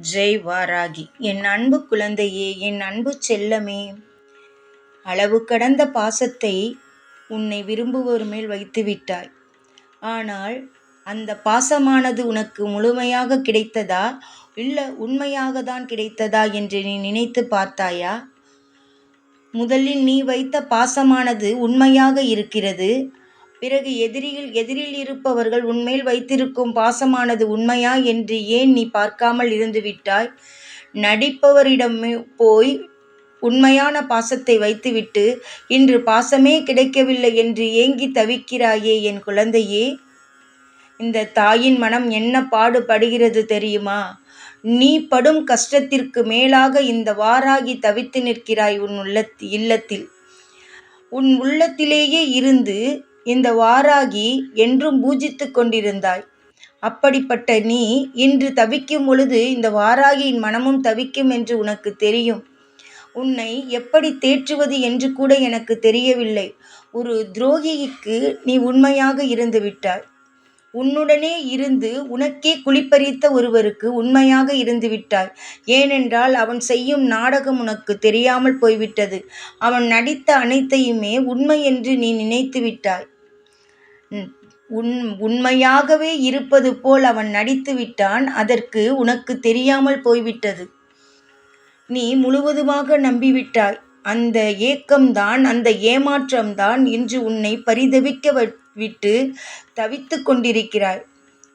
ஜெய் வாராகி என் அன்பு குழந்தையே என் அன்பு செல்லமே. அளவு கடந்த பாசத்தை உன்னை விரும்புவோர் மேல் வைத்து விட்டாய். ஆனால் அந்த பாசமானது உனக்கு முழுமையாக கிடைத்ததா? இல்லை உண்மையாக தான் கிடைத்ததா என்று நீ நினைத்து பார்த்தாயா? முதலில் நீ வைத்த பாசமானது உண்மையாக இருக்கிறது. பிறகு எதிரியில் எதிரில் இருப்பவர்கள் உன்மேல் வைத்திருக்கும் பாசமானது உண்மையா என்று ஏன் நீ பார்க்காமல் இருந்து விட்டாய்? நடிப்பவரிடம் போய் உண்மையான பாசத்தை வைத்துவிட்டு இன்று பாசமே கிடைக்கவில்லை என்று ஏங்கி தவிக்கிறாயே என் குழந்தையே? இந்த தாயின் மனம் என்ன பாடுபடுகிறது தெரியுமா? நீ படும் கஷ்டத்திற்கு மேலாக இந்த வாராகி தவித்து நிற்கிறாய் உன் உள்ள இல்லத்தில். உன் உள்ளத்திலேயே இருந்து இந்த வாராகி என்றும் பூஜித்துக் கொண்டிருந்தாய். அப்படிப்பட்ட நீ இன்று தவிக்கும் பொழுது இந்த வாராகியின் மனமும் தவிக்கும் என்று உனக்கு தெரியும். உன்னை எப்படி தேற்றுவது என்று கூட எனக்கு தெரியவில்லை. ஒரு துரோகிக்கு நீ உண்மையாக இருந்து விட்டாய். உன்னுடனே இருந்து உனக்கே குளிப்பறித்த ஒருவருக்கு உண்மையாக இருந்து விட்டாய். ஏனென்றால் அவன் செய்யும் நாடகம் உனக்கு தெரியாமல் போய்விட்டது. அவன் நடித்த அனைத்தையுமே உண்மை என்று நீ நினைத்து விட்டாய். உன் உண்மையாகவே இருப்பது போல் அவன் நடித்து விட்டான் அதற்கு உனக்கு தெரியாமல் போய்விட்டது. நீ முழுவதுமாக நம்பிவிட்டாய். அந்த ஏக்கம்தான் அந்த ஏமாற்றம்தான் இன்று உன்னை பரிதவிக்க விட்டு தவித்து கொண்டிருக்கிறாய்.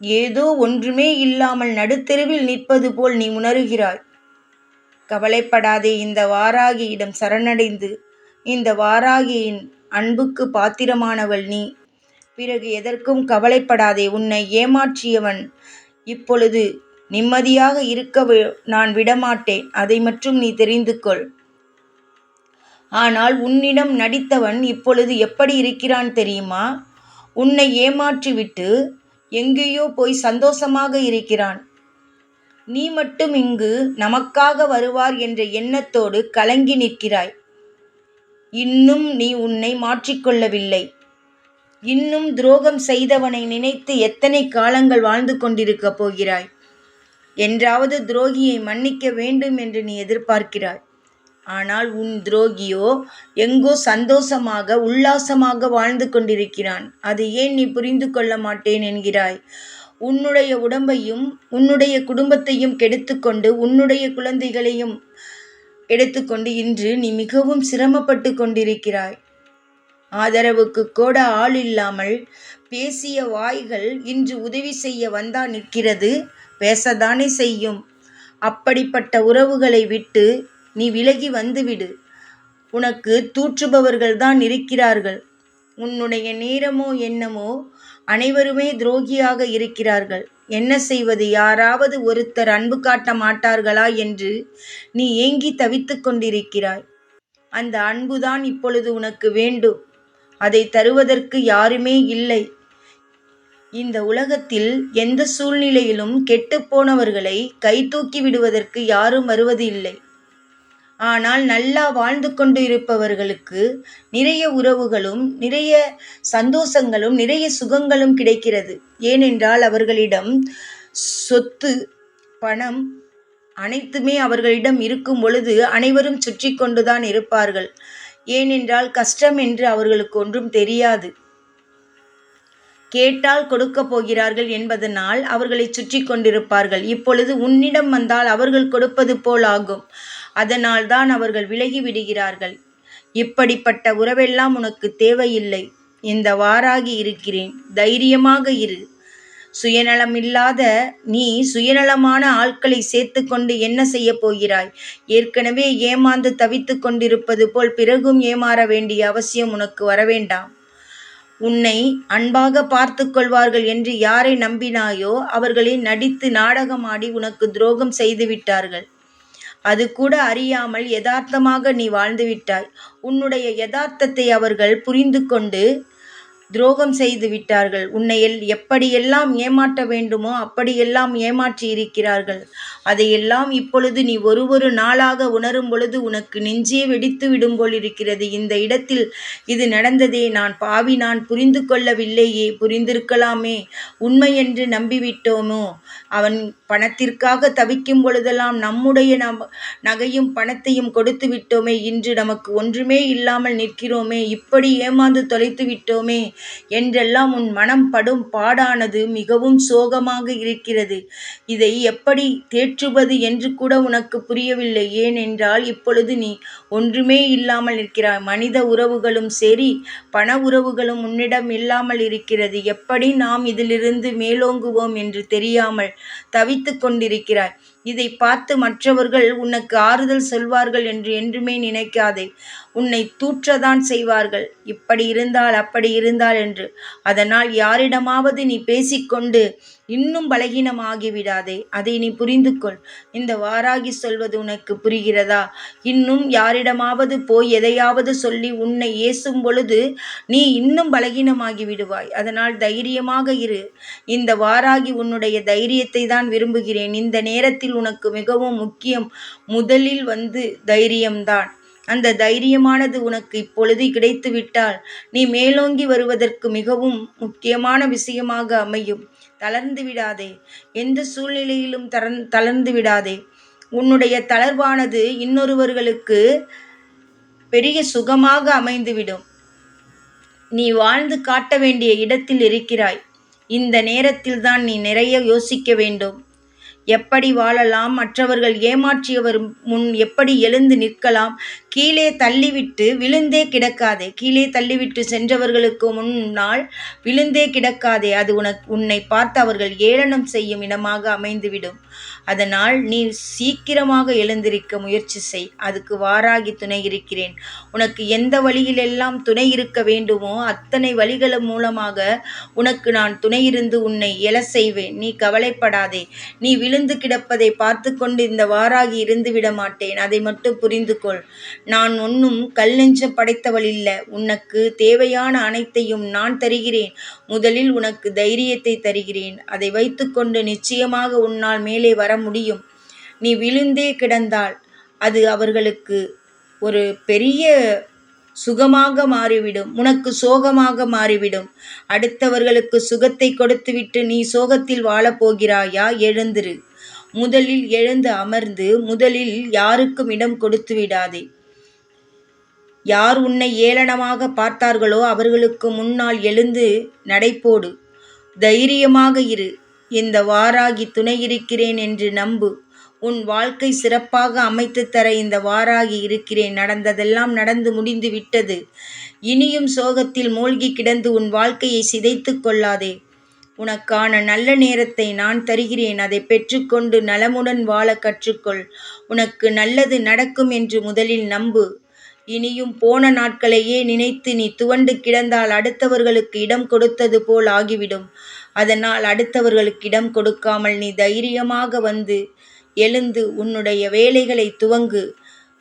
ஏதோ ஒன்றுமே இல்லாமல் நடுத்தெருவில் நிற்பது போல் நீ உணர்கிறாய். கவலைப்படாதே இந்த வாராகியிடம் சரணடைந்து இந்த வாராகியின் அன்புக்கு பாத்திரமானவள் நீ. பிறகு எதற்கும் கவலைப்படாதே உன்னை ஏமாற்றியவன். இப்பொழுது நிம்மதியாக இருக்க நான் விடமாட்டேன் அதை மட்டும் நீ தெரிந்து கொள் ஆனால் உன்னிடம் நடித்தவன் இப்பொழுது எப்படி இருக்கிறான் தெரியுமா? உன்னை ஏமாற்றிவிட்டு எங்கேயோ போய் சந்தோஷமாக இருக்கிறான். நீ மட்டும் இங்கு நமக்காக வருவார் என்ற எண்ணத்தோடு கலங்கி நிற்கிறாய். இன்னும் நீ உன்னை மாற்றிக்கொள்ளவில்லை. இன்னும் துரோகம் செய்தவனை நினைத்து எத்தனை காலங்கள் வாழ்ந்து கொண்டிருக்கப் போகிறாய்? என்றாவது துரோகியை மன்னிக்க வேண்டும் என்று நீ எதிர்பார்க்கிறாய். ஆனால் உன் துரோகியோ எங்கோ சந்தோஷமாக உல்லாசமாக வாழ்ந்து கொண்டிருக்கிறான். அது ஏன் நீ புரிந்து கொள்ள மாட்டேன் என்கிறாய்? உன்னுடைய உடம்பையும் உன்னுடைய குடும்பத்தையும் கெடுத்துக்கொண்டு உன்னுடைய குழந்தைகளையும் எடுத்துக்கொண்டு இன்று நீ மிகவும் சிரமப்பட்டு கொண்டிருக்கிறாய். ஆதரவுக்கு கூட ஆள் இல்லாமல் பேசிய வாய்கள் இன்று உதவி செய்ய வந்தா நிற்கிறது. பேசத்தானே செய்யும். அப்படிப்பட்ட உறவுகளை விட்டு நீ விலகி வந்துவிடு. உனக்கு தூற்றுபவர்கள்தான் இருக்கிறார்கள். உன்னுடைய நேரமோ என்னமோ அனைவருமே துரோகியாக இருக்கிறார்கள். என்ன செய்வது? யாராவது ஒருத்தர் அன்பு காட்ட மாட்டார்களா என்று நீ ஏங்கி தவித்து கொண்டிருக்கிறாய். அந்த அன்புதான் இப்பொழுது உனக்கு வேண்டும். அதை தருவதற்கு யாருமே இல்லை. இந்த உலகத்தில் எந்த சூழ்நிலையிலும் கெட்டுப்போனவர்களை கை தூக்கி விடுவதற்கு யாரும் வருவது இல்லை. ஆனால் நல்லா வாழ்ந்து கொண்டு இருப்பவர்களுக்கு நிறைய உறவுகளும் நிறைய சந்தோஷங்களும் நிறைய சுகங்களும் கிடைக்கிறது. ஏனென்றால் அவர்களிடம் சொத்து பணம் அனைத்துமே அவர்களிடம் இருக்கும் பொழுது அனைவரும் சுற்றி கொண்டுதான் இருப்பார்கள். ஏனென்றால் கஷ்டம் என்று அவர்களுக்கு ஒன்றும் தெரியாது. கேட்டால் கொடுக்கப் போகிறார்கள் என்பதனால் அவர்களை சுற்றி கொண்டிருப்பார்கள். இப்பொழுது உன்னிடம் வந்தால் அவர்கள் கொடுப்பது போல் ஆகும். அதனால் தான் அவர்கள் விலகி விடுகிறார்கள். இப்படிப்பட்ட உறவெல்லாம் உனக்கு தேவையில்லை. இந்த வாராகி இருக்கிறேன். தைரியமாக இரு. சுயநலமில்லாத நீ சுயநலமான ஆட்களை சேர்த்து கொண்டு என்ன செய்ய போகிறாய்? ஏற்கனவே ஏமாந்து தவித்து கொண்டிருப்பது போல் பிறகும் ஏமாற வேண்டிய அவசியம் உனக்கு வரவேண்டாம். உன்னை அன்பாக பார்த்து கொள்வார்கள் என்று யாரை நம்பினாயோ அவர்களை நடித்து நாடகமாடி உனக்கு துரோகம் செய்து விட்டார்கள். அது கூட அறியாமல் யதார்த்தமாக நீ வாழ்ந்துவிட்டாய் உன்னுடைய யதார்த்தத்தை அவர்கள் புரிந்து கொண்டு துரோகம் செய்து விட்டார்கள். உன்னை எல் எப்படியெல்லாம் ஏமாற்ற வேண்டுமோ அப்படியெல்லாம் ஏமாற்றி இருக்கிறார்கள். அதையெல்லாம் இப்பொழுது நீ ஒரு ஒரு நாளாக உணரும் பொழுது உனக்கு நெஞ்சே வெடித்து விடும் போல் இருக்கிறது. இந்த இடத்தில் இது நடந்ததே நான் பாவி நான் புரிந்து கொள்ளவில்லையே. புரிந்திருக்கலாமே. உண்மை என்று நம்பிவிட்டோமோ அவன் பணத்திற்காக தவிக்கும் பொழுதெல்லாம் நம்முடைய நகையும் பணத்தையும் கொடுத்து விட்டோமே இன்று நமக்கு ஒன்றுமே இல்லாமல் நிற்கிறோமே இப்படி ஏமாந்து தொலைத்து விட்டோமே என்றெல்லாம் உன் மனம் படும் பாடானது மிகவும் சோகமாக இருக்கிறது. இதை எப்படி தேற்றுவது என்று கூட உனக்கு புரியவில்லை. ஏனென்றால் இப்பொழுது நீ ஒன்றுமே இல்லாமல் இருக்கிறாய் மனித உறவுகளும் சரி பண உறவுகளும் உன்னிடம் இல்லாமல் இருக்கிறது. எப்படி நாம் இதிலிருந்து மேலோங்குவோம் என்று தெரியாமல் தவி தவித்துக் கொண்டிருக்கிறாய் இதை பார்த்து மற்றவர்கள் உனக்கு ஆறுதல் சொல்வார்கள் என்று என்றுமே நினைக்காதே. உன்னை தூற்றதான் செய்வார்கள். இப்படி இருந்தால் அப்படி இருந்தால் என்று. அதனால் யாரிடமாவது நீ பேசிக்கொண்டு இன்னும் பலகீனமாகி விடாதே அதை நீ புரிந்து கொள் இந்த வாராகி சொல்வது உனக்கு புரிகிறதா? இன்னும் யாரிடமாவது போய் எதையாவது சொல்லி உன்னை ஏசும் பொழுது நீ இன்னும் பலகீனமாகி விடுவாய் அதனால் தைரியமாக இரு. இந்த வாராகி உன்னுடைய தைரியத்தை தான் விரும்புகிறேன். இந்த நேரத்தில் உனக்கு மிகவும் முக்கியம். முதலில் வந்து தைரியம்தான். அந்த தைரியமானது உனக்கு இப்பொழுது கிடைத்துவிட்டால் நீ மேலோங்கி வருவதற்கு மிகவும் முக்கியமான விஷயமாக அமையும். தளர்ந்து விடாதே. எந்த சூழ்நிலையிலும் தளர் தளர்ந்து விடாதே. உன்னுடைய தளர்வானது இன்னொருவர்களுக்கு பெரிய சுகமாக அமைந்துவிடும். நீ வாழ்ந்து காட்ட வேண்டிய இடத்தில் இருக்கிறாய். இந்த நேரத்தில் தான் நீ நிறைய யோசிக்க வேண்டும். எப்படி வாழலாம்? மற்றவர்கள் ஏமாற்றியவர் முன் எப்படி எழுந்து நிற்கலாம்? கீழே தள்ளிவிட்டு விழுந்தே கிடக்காதே. கீழே தள்ளிவிட்டு சென்றவர்களுக்கு முன்னால் விழுந்தே கிடக்காதே. அது உனக்கு உன்னை பார்த்து அவர்கள் ஏளனம் செய்யும் இடமாக அமைந்துவிடும். அதனால் நீ சீக்கிரமாக எழுந்திருக்க முயற்சி செய். அதுக்கு வாராகி துணை இருக்கிறேன். உனக்கு எந்த வழியிலெல்லாம் துணை இருக்க வேண்டுமோ அத்தனை வழிகள் மூலமாக உனக்கு நான் துணை இருந்து உன்னை எழ செய்வேன். நீ கவலைப்படாதே. நீ விழுந்து கிடப்பதை பார்த்து கொண்டு இந்த வாராகி இருந்து விட மாட்டேன் அதை மட்டும் புரிந்து கொள் நான் ஒன்றும் கல் நெஞ்சம் படைத்தவள் இல்லை. உனக்கு தேவையான அனைத்தையும் நான் தருகிறேன். முதலில் உனக்கு தைரியத்தை தருகிறேன். அதை வைத்துக்கொண்டு நிச்சயமாக உன்னால் மேலே வர முடியும். நீ விழுந்தே கிடந்தால் அது அவர்களுக்கு ஒரு பெரிய சுகமாக மாறிவிடும். உனக்கு சோகமாக மாறிவிடும். அடுத்தவர்களுக்கு சுகத்தை கொடுத்துவிட்டு நீ சோகத்தில் வாழப்போகிறாயா எழுந்திரு. முதலில் எழுந்து அமர்ந்து முதலில் யாருக்கும் இடம் கொடுத்து விடாதே. யார் உன்னை ஏளனமாக பார்த்தார்களோ அவர்களுக்கு முன்னால் எழுந்து நடைபோடு. தைரியமாக இரு. இந்த வாராகி துணை இருக்கிறேன் என்று நம்பு. உன் வாழ்க்கை சிறப்பாக அமைத்து தர இந்த வாராகி இருக்கிறேன். நடந்ததெல்லாம் நடந்து முடிந்து விட்டது. இனியும் சோகத்தில் மூழ்கி கிடந்து உன் வாழ்க்கையை சிதைத்து கொள்ளாதே. உனக்கான நல்ல நேரத்தை நான் தருகிறேன். அதை பெற்றுக்கொண்டு நலமுடன் வாழ கற்றுக்கொள். உனக்கு நல்லது நடக்கும் என்று முதலில் நம்பு. இனியும் போன நாட்களையே நினைத்து நீ துவண்டு கிடந்தால் அடுத்தவர்களுக்கு இடம் கொடுத்தது போல் ஆகிவிடும். அதனால் அடுத்தவர்களுக்கு இடம் கொடுக்காமல் நீ தைரியமாக வந்து எழுந்து உன்னுடைய வேலைகளை துவங்கு.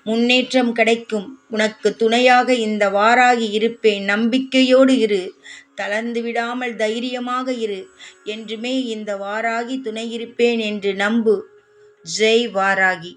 முன்னேற்றம் கிடைக்கும். உனக்கு துணையாக இந்த வாராகி இருப்பேன். நம்பிக்கையோடு இரு. தளர்ந்து விடாமல் தைரியமாக இரு. என்றுமே இந்த வாராகி துணை இருப்பேன் என்று நம்பு. ஜெய் வாராகி.